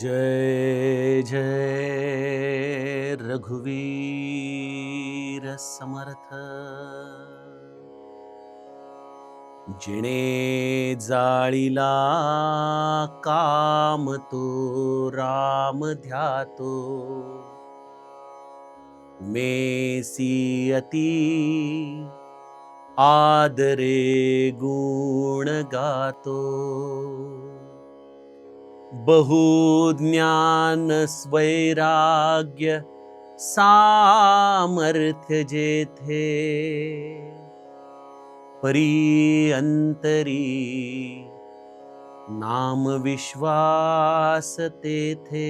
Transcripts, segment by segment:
जय जय रघुवीर समर्थ। जिणे जाळीला काम तो राम ध्यातो। मेसी अति आदरे गुण गातो। बहुज्ञान स्वैराग्य सामर्थ्य जेथे परी अंतरी नाम विश्वास तेथे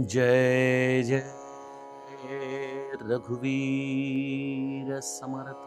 जय जय रघुवीर समर्थ।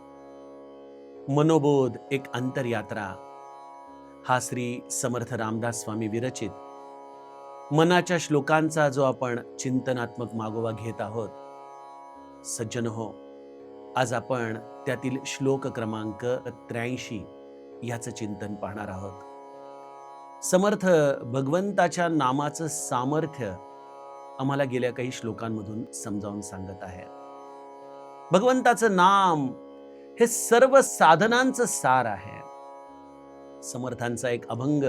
मनोबोध एक अंतरयात्रा. हा श्री समर्थ रामदास स्वामी विरचित. मनाच्या श्लोकांचा जो आपण चिंतनात्मक मागोवा घेत आहोत. सज्जन हो आज आपण त्यातील श्लोक क्रमांक त्र्याऐंशी याचं चिंतन पाहणार आहोत. समर्थ भगवंताच्या नामाचं सामर्थ्य आम्हाला गेल्या काही श्लोकांमधून समजावून सांगत आहे. भगवंताचं नाम हे सर्व साधनांचं सार आहे. समर्थांचा एक अभंग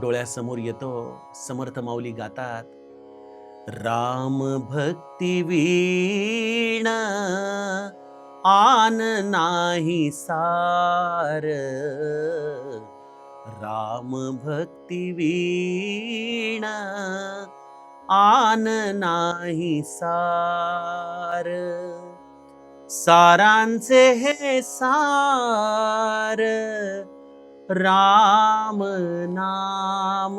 डोळ्यासमोर येतो समर्थ माऊली गातात राम भक्ती वीण आन नाही सार राम भक्ती वीण आन नाही सार. सारांचे हे सार राम नाम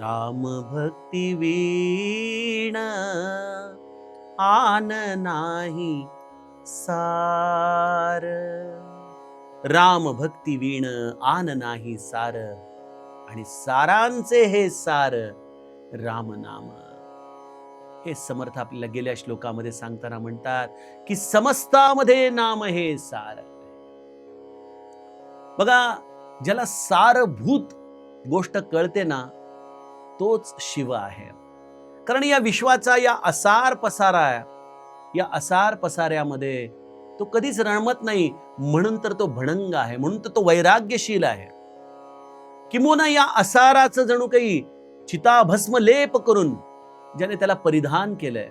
राम भक्ती वीण आन नाही सार। राम भक्ती वीण आन नाही सार आणि सारांचे हे सार राम नाम। हे समर्थ आपल्याला गेल्या श्लोकामध्ये सांगताना म्हणतात की समस्तामध्ये नाम हे सार बघा ज्याला सारभूत गोष्ट कळते ना तोच शिव आहे. कारण या विश्वाचा या असार पसारा या असार पसाऱ्यामध्ये तो कधीच रणमत नाही म्हणून तर तो भणंग आहे म्हणून तर तो वैराग्यशील आहे. किंवा या असाराचं जणू काही चिताभस्म लेप करून ज्याने त्याला परिधान केलंय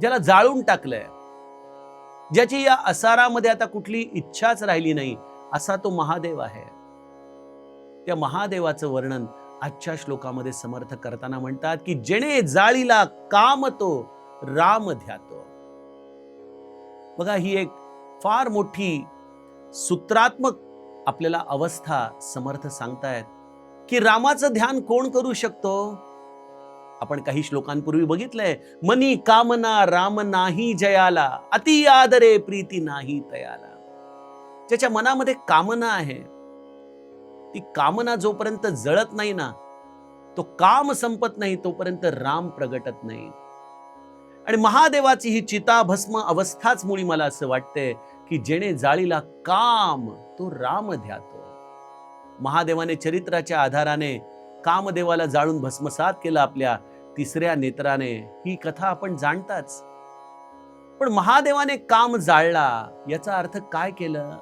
ज्याला जाळून टाकलंय ज्याची या असारामध्ये आता कुठली इच्छाच राहिली नाही असा तो महादेव आहे. त्या महादेवाचं वर्णन आजच्या श्लोकामध्ये समर्थ करताना म्हणतात की जेणे जाळीला काम तो राम ध्यातो. बघा ही एक फार मोठी सूत्रात्मक आपल्याला अवस्था समर्थ सांगतायत की रामाचं ध्यान कोण करू शकतो? आपण काही श्लोकांपूर्वी बघितलंय. मनी कामना राम नाही जयाला अति आदरे प्रीती नाही तयाला. ज्याच्या मनामध्ये कामना आहे ती कामना जोपर्यंत जळत नाही ना तो काम संपत नाही तोपर्यंत राम प्रगटत नाही. आणि महादेवाची ही चिताभस्म अवस्थाच मुळी मला असं वाटतंय की जेणे जाळीला काम तो राम ध्यातो महादेवाने चरित्राच्या आधाराने कामदेवाला जाळून भस्मसात केलं आपल्या तिसऱ्या नेत्राने ही कथा आपण जाणताच. पण महादेवाने काम जाळला याचा अर्थ काय केलं?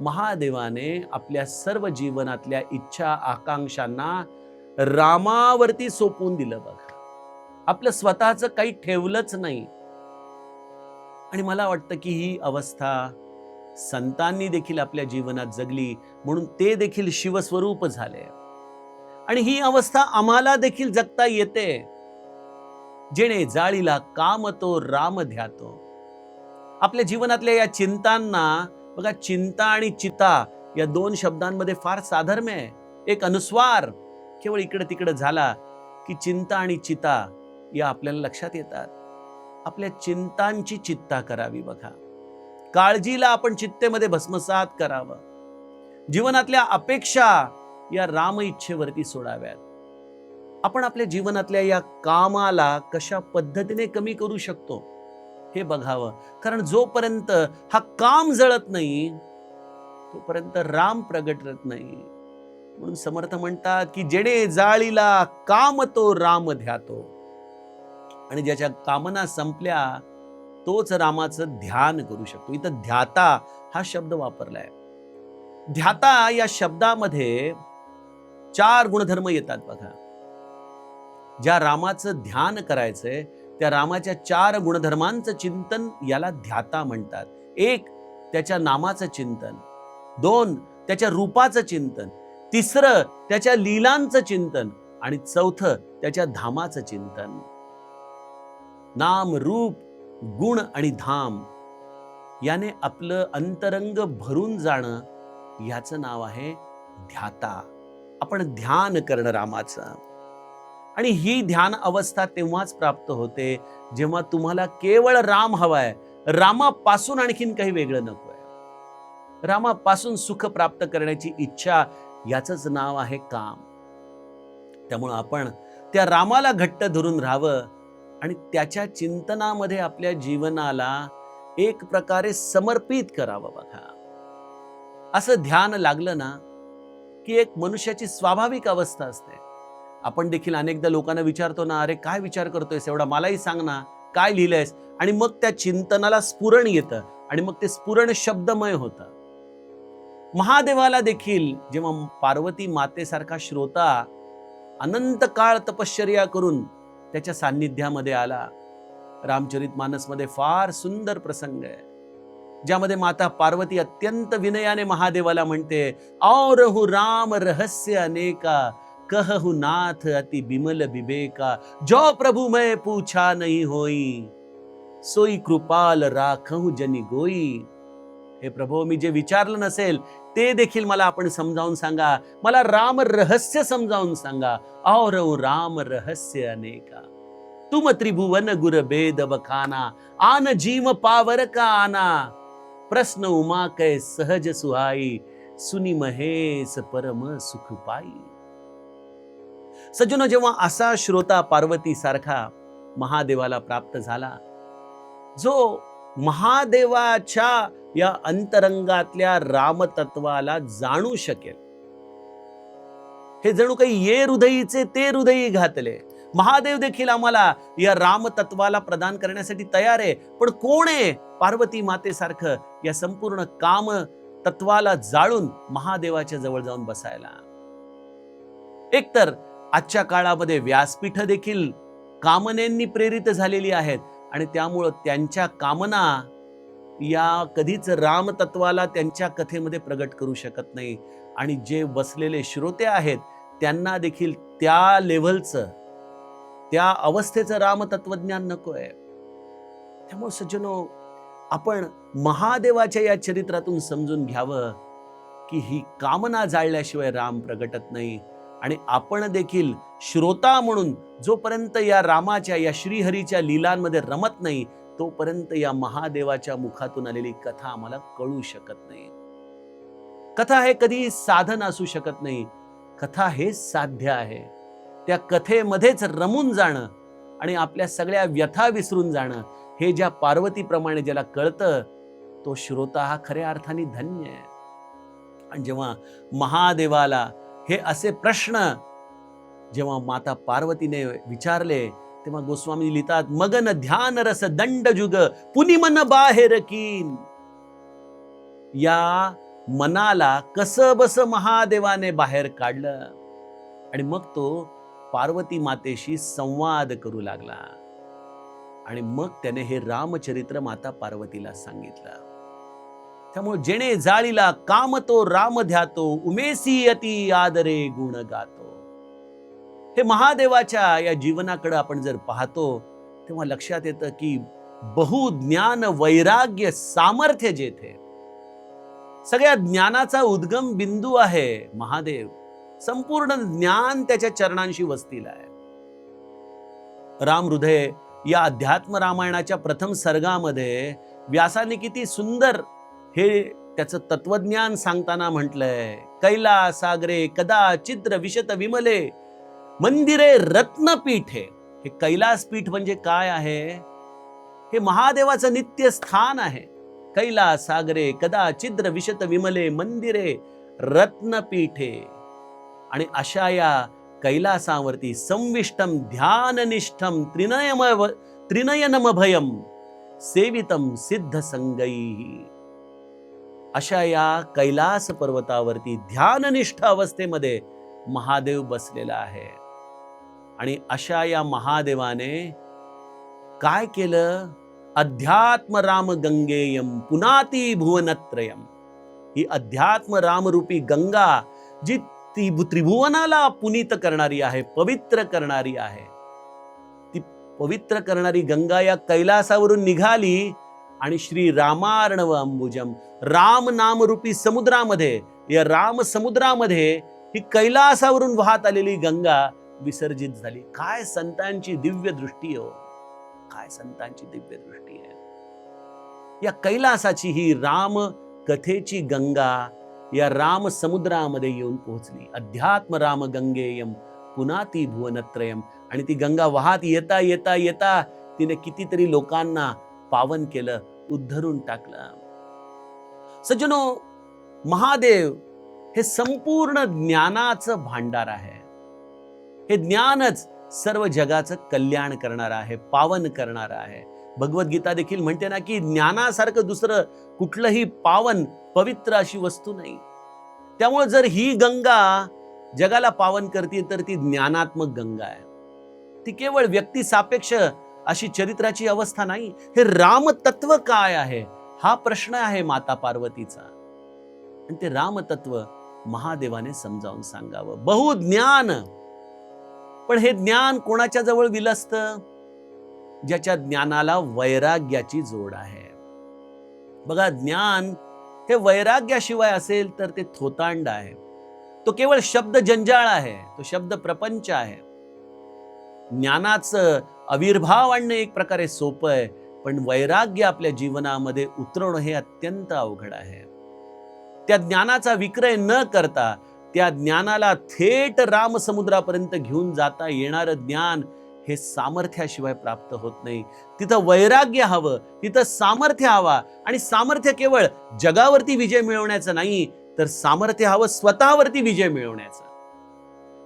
महादेवाने आपल्या सर्व जीवनातल्या इच्छा आकांक्षांना रामावरती सोपवून दिलं बघा. आपलं स्वतःच काही ठेवलंच नाही. आणि मला वाटतं की ही अवस्था संतांनी देखील आपल्या जीवनात जगली म्हणून ते देखील शिवस्वरूप झाले. आणि ही अवस्था आम्हाला देखील जगता येते. जेणे जाळीला काम तो राम ध्यातो. आपल्या जीवनातल्या या चिंतांना बघा चिंता आणि चिता या दोन शब्दांमध्ये फार साधर्म्य आहे. एक अनुस्वार केवळ इकडं तिकडं झाला की चिंता आणि चिता या आपल्याला लक्षात येतात. आपल्या चिंतांची चित्ता करावी बघा. काळजीला आपण चित्तेमध्ये भस्मसात करावं. जीवनातल्या अपेक्षा या राम इच्छेवरती सोडाव्यात. आपण आपल्या जीवनातल्या या कामाला कशा पद्धतीने कमी करू शकतो? हे बघावं. कारण जोपर्यंत हा काम जळत नाही तोपर्यंत राम प्रगटत नाही. म्हणून समर्थ म्हणतात की जेणे जाळीला काम तो राम ध्यातो. आणि ज्याच्या कामना संपल्या तोच रामाचं ध्यान करू शकतो. इथं ध्याता हा शब्द वापरलाय. ध्याता या शब्दामध्ये चार गुणधर्म येतात बघा. ज्या रामाचं ध्यान करायचंय त्या रामाच्या चार गुणधर्मांचं चिंतन याला ध्याता म्हणतात. एक त्याच्या नामाचं चिंतन. दोन त्याच्या रूपाचं चिंतन. तिसरं त्याच्या लीलांचं चिंतन. आणि चौथं त्याच्या धामाचं चिंतन. नाम रूप गुण आणि धाम याने आपलं अंतरंग भरून जाणं याचं नाव आहे ध्याता. आपण ध्यान करणं रामाचं. आणि ही ध्यान अवस्था तेव्हाच प्राप्त होते जेव्हा तुम्हाला केवळ राम हवाय. रामापासून आणखीन काही वेगळं नकोय. रामापासून सुख प्राप्त करण्याची इच्छा याचंच नाव आहे काम. त्यामुळं आपण त्या रामाला घट्ट धरून राहावं आणि त्याच्या चिंतनामध्ये आपल्या जीवनाला एक प्रकारे समर्पित करावं बघा. असं ध्यान लागलं ना की एक मनुष्याची स्वाभाविक अवस्था असते. आपण देखील अनेकदा लोकांना विचारतो ना अरे काय विचार करतोयस एवढा? मलाही सांग ना काय लिहिलंयस? आणि मग त्या चिंतनाला स्फुरण येतं आणि मग ते स्फुरण शब्दमय होतं. महादेवाला देखील जेव्हा पार्वती मातेसारखा श्रोता अनंत काळ तपश्चर्या करून त्याच्या सान्निध्यामध्ये आला रामचरित मानसमध्ये फार सुंदर प्रसंग आहे. ज्यामध्ये माता पार्वती अत्यंत विनयाने महादेवाला म्हणते, औरहु राम रहस्य अनेका कहु नाथ अति बिमल बिबेका जो प्रभु मैं पूछा नहीं होई, सोई कृपाल राखहु जनी गोई. हे प्रभू, मी जे विचारलं नसेल, ते देखील मला आपण समजावून सांगा. मला राम रहस्य समजावून सांगा. और राम रहस्य अनेका. तुम त्रिभुवन गुर बेद बखाना, आन जीव पावर का आना प्रश्न उमा कै सहज सुहाई सुनी महेश परम सुख पाई। सज्जनो जेव्हा असा श्रोता पार्वती सारखा महादेवाला प्राप्त झाला जो महादेवाच्या या अंतरंगातल्या रामतत्वाला जाणू शकेल हे जणू काही ये हृदयीचे ते हृदयी घातले महादेव देखील आम्हाला या रामतत्वाला प्रदान करण्यासाठी तयार आहे. पण कोण आहे पार्वती मातेसारखं या संपूर्ण काम तत्वाला जाळून महादेवाच्या जवळ जाऊन बसायला? एकतर आजच्या काळामध्ये व्यासपीठ देखील कामनेंनी प्रेरित झालेली आहेत आणि त्यामुळं त्यांच्या कामना या कधीच रामतत्वाला त्यांच्या कथेमध्ये प्रगट करू शकत नाही. आणि जे बसलेले श्रोते आहेत त्यांना देखील त्या लेव्हलचं त्या अवस्थेचं राम तत्वज्ञान नको आहे त्यामुळे सज्जनो आपण महादेवाच्या या चरित्रातून समजून घ्यावं की ही कामना जाळल्याशिवाय राम प्रगटत नाही आणि आपण देखील श्रोता म्हणून जोपर्यंत या रामाच्या या श्रीहरीच्या लीलांमध्ये रमत नाही तोपर्यंत या महादेवाच्या मुखातून आलेली कथा आम्हाला कळू शकत नाही. कथा हे कधी साधन असू शकत नाही. कथा हे साध्य आहे. त्या कथेमध्येच रमून जाणं आणि आपल्या सगळ्या व्यथा विसरून जाणं हे ज्या पार्वतीप्रमाणे ज्याला कळतं तो श्रोता हा खऱ्या अर्थाने धन्य आहे. आणि जेव्हा महादेवाला हे असे प्रश्न जेव्हा माता पार्वतीने विचारले तेव्हा गोस्वामी लिहितात मगन ध्यान रस दंड जुग पुनिमन बाहेर कीन. या मनाला कस बस महादेवाने बाहेर काढलं. आणि मग तो पार्वती मातेशी संवाद करू लागला. आणि मग त्याने हे रामचरित्र माता पार्वतीला सांगितलं. त्यामुळे जेणे जाळीला काम तो राम ध्यातो उमेसी अति आदरे गुण गातो. हे महादेवाच्या या जीवनाकडे आपण जर पाहतो तेव्हा लक्षात येतं की बहुज्ञान वैराग्य सामर्थ्य जेथे. सगळ्या ज्ञानाचा उद्गम बिंदू आहे महादेव. संपूर्ण ज्ञान त्याच्या चरणांशी वसतील आहे. राम हृदय या अध्यात्म रामायणाच्या प्रथम सर्गामध्ये व्यासाने किती सुंदर हे त्याचं तत्वज्ञान सांगताना म्हटलंय. कैलास सागरे कदा चित्र विशत विमले मंदिरे रत्नपीठे. हे कैलास पीठ म्हणजे काय आहे? हे महादेवाचं नित्य स्थान आहे. कैलास सागरे कदा चिद्र विशत विमले मंदिरे रत्नपीठे. आणि अशा या कैलासावरती संविष्टम ध्याननिष्ठम त्रिनयम त्रिनयनमभयम सेवितम सिद्ध संगई अशा या कैलास पर्वतावरती ध्याननिष्ठ अवस्थेमध्ये महादेव बसलेला आहे. आणि अशा या महादेवाने काय केलं? अध्यात्म राम गंगेयम पुनाती भुवनत्रयम ही अध्यात्म रामरूपी गंगा जी ती त्रिभुवनाला पुनीत करणारी आहे पवित्र करणारी आहे. ती पवित्र करणारी गंगा या कैलासावरून निघाली आणि श्री रामार्णव अंबुजम राम नामरूपी समुद्रामध्ये या राम समुद्रामध्ये ही कैलासावरून वाहत आलेली गंगा विसर्जित झाली. काय संतांची दिव्य दृष्टी हो. काय संतांची दिव्य दृष्टी आहे. या कैलासाची ही राम कथेची गंगा या राम समुद्रामध्ये येऊन पोहोचली. अध्यात्म राम गंगेयम पुन्हा ती भुवनत्रयम आणि ती गंगा वाहत येता येता येता तिने कितीतरी लोकांना पावन केलं उद्धरून टाकलं. सज्जनो महादेव हे संपूर्ण ज्ञानाचं भांडार आहे. हे ज्ञानच सर्व जगाचं कल्याण करणार आहे पावन करणार आहे. भगवद्गीता देखील म्हणते ना की ज्ञानासारखं दुसरं कुठलंही पावन पवित्र अशी वस्तू नाही. त्यामुळे जर ही गंगा जगाला पावन करते तर ती ज्ञानात्मक गंगा आहे. ती केवळ व्यक्ती सापेक्ष अशी चरित्राची अवस्था नाही हे रामतत्व काय आहे? हा प्रश्न आहे माता पार्वतीचा. आणि ते रामतत्व महादेवाने समजावून सांगावं. बहुज्ञान पण हे ज्ञान कोणाच्या जवळ विलसतं? ज्याच्या ज्ञानाला वैराग्याची जोड आहे. बघा ज्ञान हे वैराग्याशिवाय असेल तर ते थोतांड आहे. तो केवळ शब्द जंजाळ आहे तो शब्द प्रपंच आहे. ज्ञानाचं आविर्भाव आणणं एक प्रकारे सोपं आहे पण वैराग्य आपल्या जीवनामध्ये उतरवणं हे अत्यंत अवघड आहे. त्या ज्ञानाचा विक्रय न करता त्या ज्ञानाला थेट रामसमुद्रापर्यंत घेऊन जाता येणारं ज्ञान हे सामर्थ्याशिवाय प्राप्त होत नाही. तिथं वैराग्य हवं तिथं सामर्थ्य हवा आणि सामर्थ्य केवळ जगावरती विजय मिळवण्याचं नाही तर सामर्थ्य हवं स्वतःवरती विजय मिळवण्याचं.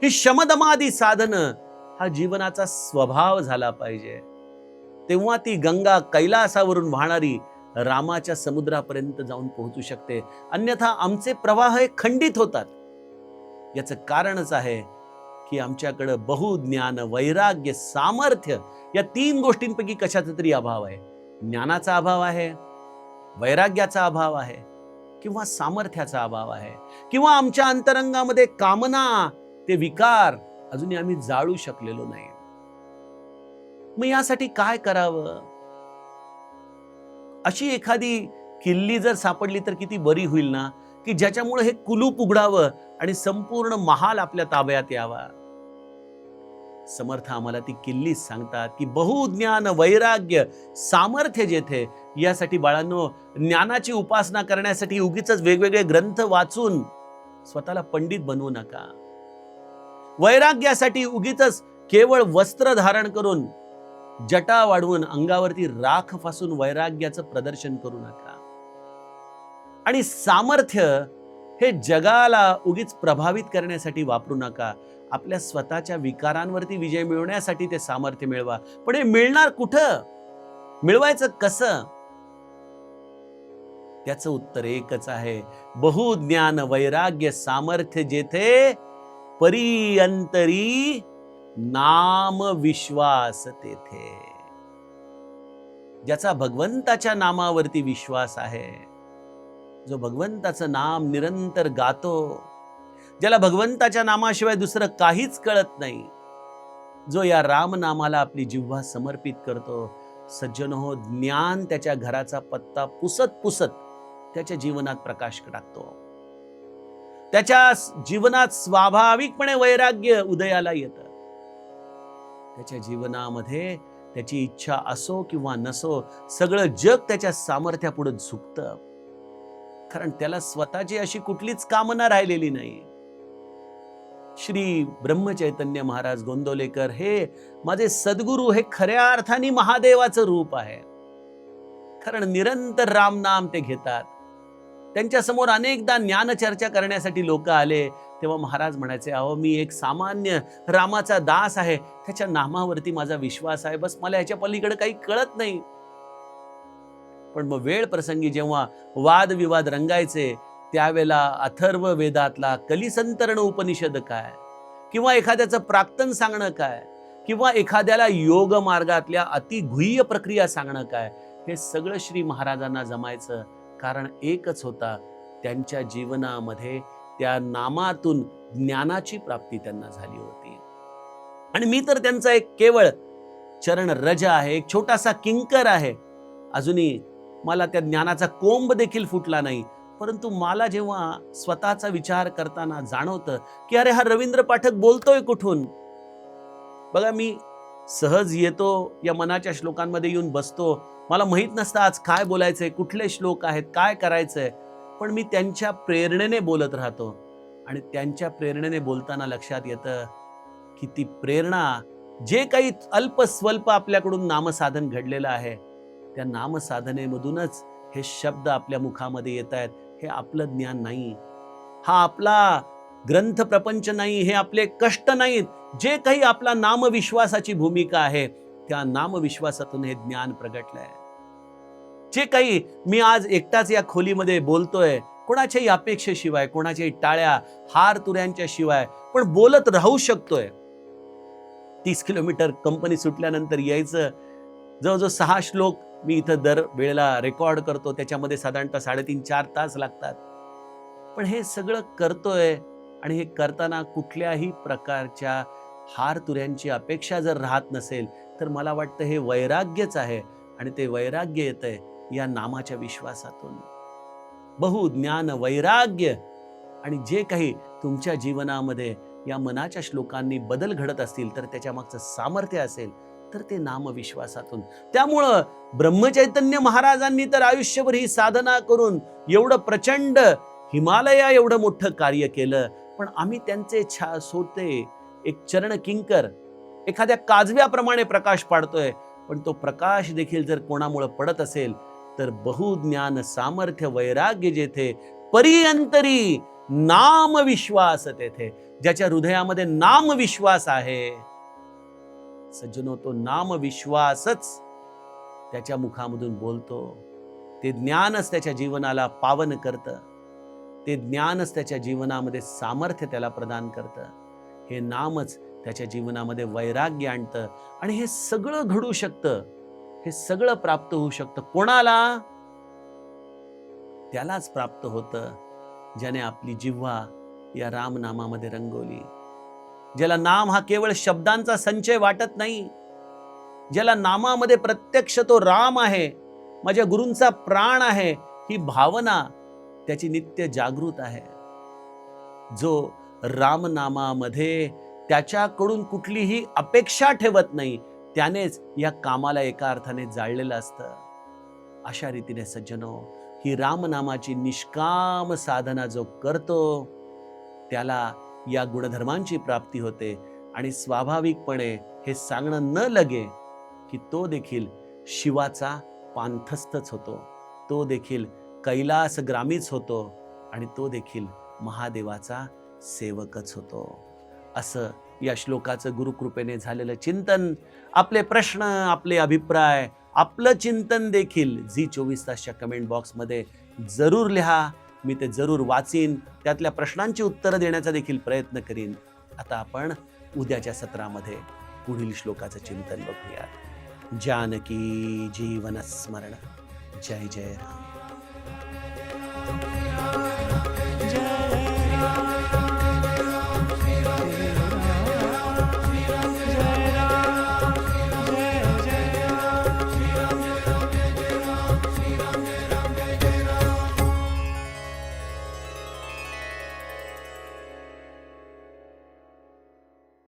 ही शमदमादी साधनं हा जीवनाचा स्वभाव झाला पाहिजे. तेव्हा ती गंगा कैलासावरून वाहणारी रामाच्या समुद्रापर्यंत जाऊन पोहोचू शकते. अन्यथा आमचे प्रवाह हे खंडित होतात. याचं कारणच आहे की आमच्याकडं बहुज्ञान वैराग्य सामर्थ्य या तीन गोष्टींपैकी कशाचा तरी अभाव आहे? ज्ञानाचा अभाव आहे वैराग्याचा अभाव आहे किंवा सामर्थ्याचा अभाव आहे? किंवा आमच्या अंतरंगामध्ये कामना ते विकार अजूनही आम्ही जाळू शकलेलो नाही. मग यासाठी काय करावं? अशी एखादी किल्ली जर सापडली तर किती बरी होईल ना? की ज्याच्यामुळे हे कुलूप उघडावं आणि संपूर्ण महाल आपल्या ताब्यात यावा? समर्थ आम्हाला ती किल्लीच सांगतात की बहुज्ञान वैराग्य सामर्थ्य जेथे यासाठी बाळांनो ज्ञानाची उपासना करण्यासाठी उगीच वेगवेगळे ग्रंथ वाचून स्वतःला पंडित बनवू नका. वैराग्यासाठी उगीच केवळ वस्त्र धारण करून जटा वाढवून अंगावरती राख फासून वैराग्याचं प्रदर्शन करू नका. आणि सामर्थ्य हे जगाला उगीच प्रभावित करण्यासाठी वापरू नका. आपल्या स्वतःच्या विकारांवरती विजय मिळवण्यासाठी ते सामर्थ्य मिळवा. पण हे मिळणार कुठं? मिळवायचं कसं? त्याचं उत्तर एकच आहे. बहुज्ञान वैराग्य सामर्थ्य जेथे परियंतरी नाम विश्वास तेथे. ज्याचा भगवंताच्या नामावरती विश्वास आहे. जो भगवंताचं नाम निरंतर गातो ज्याला भगवंताच्या नामाशिवाय दुसरं काहीच कळत नाही जो या रामनामाला आपली जिव्हा समर्पित करतो सज्जन हो ज्ञान त्याच्या घराचा पत्ता पुसत पुसत त्याच्या जीवनात प्रकाश टाकतो. त्याच्या जीवनात स्वाभाविकपणे वैराग्य उदयाला येतं. त्याच्या जीवनामध्ये त्याची इच्छा असो किंवा नसो सगळं जग त्याच्या सामर्थ्यापुढे झुकतं. कारण त्याला स्वतःची अशी कुठलीच कामना राहिलेली नाही. श्री ब्रह्मचैतन्य महाराज गोंदवलेकर हे माझे सद्गुरू हे खऱ्या अर्थाने महादेवाचं रूप आहे. कारण निरंतर रामनाम ते घेतात. त्यांच्यासमोर अनेकदा ज्ञानचर्चा करण्यासाठी लोक आले. तेव्हा महाराज म्हणायचे अहो मी एक सामान्य रामाचा दास आहे. त्याच्या नामावरती माझा विश्वास आहे. बस मला याच्या पलीकडे काही कळत नाही. पण मग वेळ प्रसंगी जेव्हा वादविवाद रंगायचे त्यावेळेला अथर्व वेदातला कलिसंतरण उपनिषद काय? किंवा एखाद्याचं प्राक्तन सांगणं काय? किंवा एखाद्याला योग मार्गातल्या अतिगुह्य प्रक्रिया सांगणं काय? हे सगळं श्री महाराजांना जमायचं कारण एकच होता त्यांच्या जीवनामध्ये त्या नामातून ज्ञानाची प्राप्ती त्यांना झाली होती. आणि मी तर त्यांचा एक केवळ चरण रज आहे एक छोटासा किंकर आहे. अजूनही मला त्या ज्ञानाचा कोंब देखील फुटला नाही. परंतु मला जेव्हा स्वतःचा विचार करताना जाणवतं की अरे हा रवींद्र पाठक बोलतोय कुठून? बघा मी सहज येतो या मनाच्या श्लोकांमध्ये येऊन बसतो. मला माहीत नसतं आज काय बोलायचंय कुठले श्लोक आहेत काय करायचंय. पण मी त्यांच्या प्रेरणेने बोलत राहतो. आणि त्यांच्या प्रेरणेने बोलताना लक्षात येतं की ती प्रेरणा जे काही अल्प स्वल्प आपल्याकडून नामसाधन घडलेलं आहे त्या नामसाधनेमधूनच हे शब्द आपल्या मुखामध्ये येत आहेत हे आपलं ज्ञान नाही. हा आपला ग्रंथ प्रपंच नाही हे आपले कष्ट नाहीत. जे काही आपला नामविश्वासाची भूमिका आहे त्या नामविश्वासातून हे ज्ञान प्रगटलंय. जे काही मी आज एकटाच या खोलीमध्ये बोलतोय कोणाच्याही अपेक्षेशिवाय कोणाच्याही टाळ्या हार तुऱ्यांच्या शिवाय पण बोलत राहू शकतोय. तीस किलोमीटर कंपनी सुटल्यानंतर यायचं जवळजवळ सहा श्लोक मी इथं दर वेळेला रेकॉर्ड करतो. त्याच्यामध्ये साधारणतः साडेतीन चार तास लागतात. पण हे सगळं करतोय आणि हे करताना कुठल्याही प्रकारच्या हार तुऱ्यांची अपेक्षा जर राहत नसेल तर मला वाटतं हे वैराग्यच आहे आणि ते वैराग्य येतंय या नामाच्या विश्वासातून. बहु ज्ञान वैराग्य आणि जे काही तुमच्या जीवनामध्ये या मनाच्या श्लोकांनी बदल घडत असतील तर त्याच्या मागचं सामर्थ्य असेल तर ते नामविश्वासातून. त्यामुळं ब्रह्मचैतन्य महाराजांनी तर आयुष्यभर ही साधना करून एवढं प्रचंड हिमालया एवढं मोठं कार्य केलं. पण आम्ही त्यांचे छा सोते एक चरण किंकर एखाद्या काजव्याप्रमाणे प्रकाश पाडतोय. पण तो प्रकाश देखील जर कोणामुळं पडत असेल तर बहुज्ञान सामर्थ्य वैराग्य जेथे परियंतरी नाम विश्वास तेथे ज्याच्या हृदयामध्ये नाम विश्वास आहे. सज्जनो तो नाम विश्वासच त्याच्या मुखामधून बोलतो. ते ज्ञानच त्याच्या जीवनाला पावन करतं. ते ज्ञानच त्याच्या जीवनामध्ये सामर्थ्य त्याला प्रदान करतं. हे नामच त्याच्या जीवनामध्ये वैराग्य आणतं आणि हे सगळं घडू शकतं. हे सगळं प्राप्त होऊ शकतं. कोणाला? त्यालाच प्राप्त होतं ज्याने आपली जिव्हा या रामनामामध्ये रंगवली. ज्याला नाम हा केवळ शब्दांचा संचय वाटत नाही ज्याला नामामध्ये प्रत्यक्ष तो राम आहे माझ्या गुरूंचा प्राण आहे ही भावना त्याची नित्य जागृत आहे. जो रामनामामध्ये त्याच्याकडून कुठलीही अपेक्षा ठेवत नाही त्यानेच या कामाला एका अर्थाने जाळलेलं असतं. अशा रीतीने सज्जनो ही रामनामाची निष्काम साधना जो करतो त्याला या गुणधर्मांची प्राप्ती होते आणि स्वाभाविकपणे हे सांगणं न लगे की तो देखील शिवाचा पांथस्थच होतो. तो देखील कैलास ग्रामीच होतो आणि तो देखील महादेवाचा सेवकच होतो. असं या श्लोकाचं गुरुकृपेने झालेलं चिंतन आपले प्रश्न आपले अभिप्राय आपलं चिंतन देखील झी चोवीस तासच्या कमेंट बॉक्समध्ये जरूर लिहा. मी ते जरूर वाचीन त्यातल्या प्रश्नांची उत्तरं देण्याचा देखील प्रयत्न करीन. आता आपण उद्याच्या सत्रामध्ये पुढील श्लोकाचं चिंतन बघूयात. जानकी जीवन स्मरण. जय जय राम.